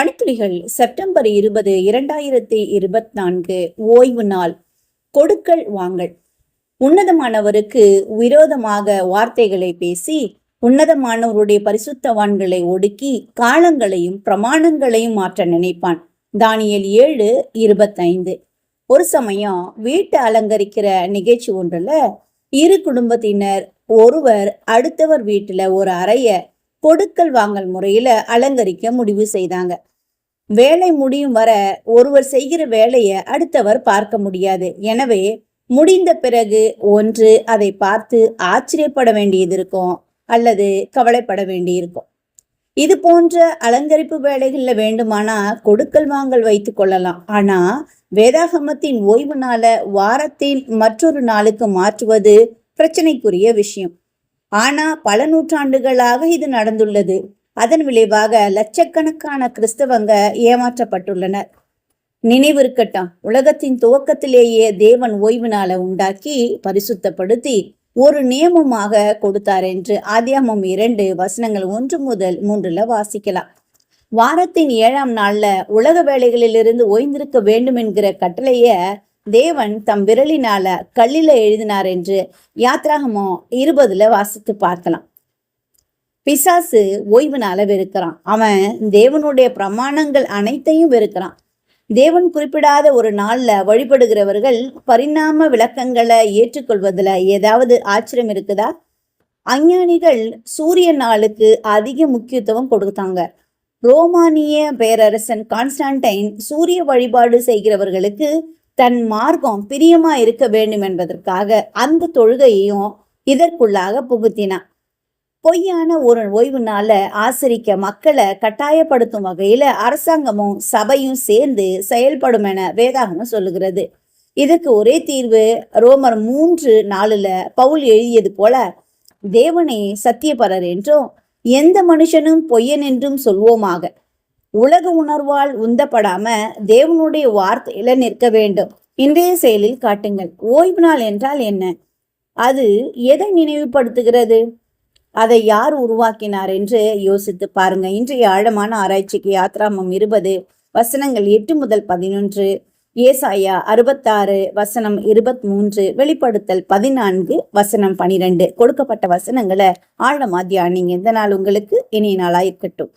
பணித்துளிகள் September இருபது இரண்டாயிரத்தி இருபத்தி நான்கு ஓய்வு நாள். கொடுக்கல் வாங்கல். உன்னதமானவருக்கு விரோதமாக வார்த்தைகளை பேசி உன்னதமானவருடைய பரிசுத்தவான்களை ஒடுக்கி காலங்களையும் பிரமாணங்களையும் மாற்ற நினைப்பான். தானியல் ஏழு இருபத்தைந்து. ஒரு சமயம் வீட்டை அலங்கரிக்கிற நிகழ்ச்சி ஒன்றில் இரு குடும்பத்தினர் ஒருவர் அடுத்தவர் வீட்டில் ஒரு அறைய கொடுக்கல் வாங்கல் முறையில அலங்கரிக்க முடிவு செய்தாங்க. வேலை முடியும் வர ஒருவர் செய்கிற வேலையை அடுத்தவர் பார்க்க முடியாது. எனவே முடிந்த பிறகு ஒன்று அதை பார்த்து ஆச்சரியப்பட வேண்டியது இருக்கும் அல்லது கவலைப்பட வேண்டியிருக்கும். இது போன்ற அலங்கரிப்பு வேலைகளில் வேண்டுமானா கொடுக்கல் வாங்கல் வைத்துக் கொள்ளலாம். ஆனா வேதாகமத்தின் ஓய்வு நாள வாரத்தில் மற்றொரு நாளுக்கு மாற்றுவது பிரச்சனைக்குரிய விஷயம். ஆனா பல நூற்றாண்டுகளாக இது நடந்துள்ளது. அதன் விளைவாக லட்சக்கணக்கான கிறிஸ்தவங்க ஏமாற்றப்பட்டுள்ளனர். நினைவிருக்கட்டும் உலகத்தின் துவக்கத்திலேயே தேவன் ஓய்வு நாளை உண்டாக்கி பரிசுத்தப்படுத்தி ஒரு நியமமாக கொடுத்தார் என்று ஆதியாமம் இரண்டு வசனங்கள் ஒன்று முதல் மூன்றுல வாசிக்கலாம். வாரத்தின் ஏழாம் நாள்ல உலக வேலைகளிலிருந்து ஓய்ந்திருக்க வேண்டும் என்கிற கட்டளைய தேவன் தம் விரலினால கல்லில எழுதினார் என்று யாத்ராகமோ இருபதுல வாசித்து பார்க்கலாம். பிசாசு ஓய்வுனால வெறுக்கிறான். அவன் தேவனுடைய பிரமாணங்கள் அனைத்தையும் வெறுக்கிறான். தேவன் குறிப்பிடாத ஒரு நாள்ல வழிபடுகிறவர்கள் பரிணாம விளக்கங்களை ஏற்றுக்கொள்வதுல ஏதாவது ஆச்சரியம் இருக்குதா? அஞ்ஞானிகள் சூரிய நாளுக்கு அதிக முக்கியத்துவம் கொடுத்தாங்க. ரோமானிய பேரரசன் கான்ஸ்டான்டைன் சூரிய வழிபாடு செய்கிறவர்களுக்கு தன் மார்க்கம் பிரியமா இருக்க வேண்டும் என்பதற்காக அந்த தொழுகையையும் இதற்குள்ளாக புகுத்தினான். பொய்யான ஒரு ஓய்வு நாள ஆசிரிக்க மக்களை கட்டாயப்படுத்தும் வகையில அரசாங்கமும் சபையும் சேர்ந்து செயல்படும் என வேதாகமம் சொல்லுகிறது. இதுக்கு ஒரே தீர்வு ரோமர் மூன்று நாலுல பவுல் எழுதியது போல தேவனே சத்தியபரர் என்றும் எந்த மனுஷனும் பொய்யன் என்றும் சொல்வோமாக. உலக உணர்வால் உந்தப்படாம தேவனுடைய வார்த்தையில நிற்க வேண்டும். இன்றைய செயலில் காட்டுங்கள். ஓய்வு நாள் என்றால் என்ன? அது எதை நினைவுபடுத்துகிறது? அதை யார் உருவாக்கினார் என்று யோசித்து பாருங்க இன்றைய ஆழமான ஆராய்ச்சிக்கு யாத்ராமம் இருபது வசனங்கள் எட்டு முதல் பதினொன்று ஏசாயா அறுபத்தாறு வசனம் இருபத்தி மூன்று வெளிப்படுத்தல் பதினான்கு வசனம் பனிரெண்டு. கொடுக்கப்பட்ட வசனங்களை ஆழமா தியானிங்க இந்த நாள் உங்களுக்கு இனிய நாளாக இருக்கட்டும்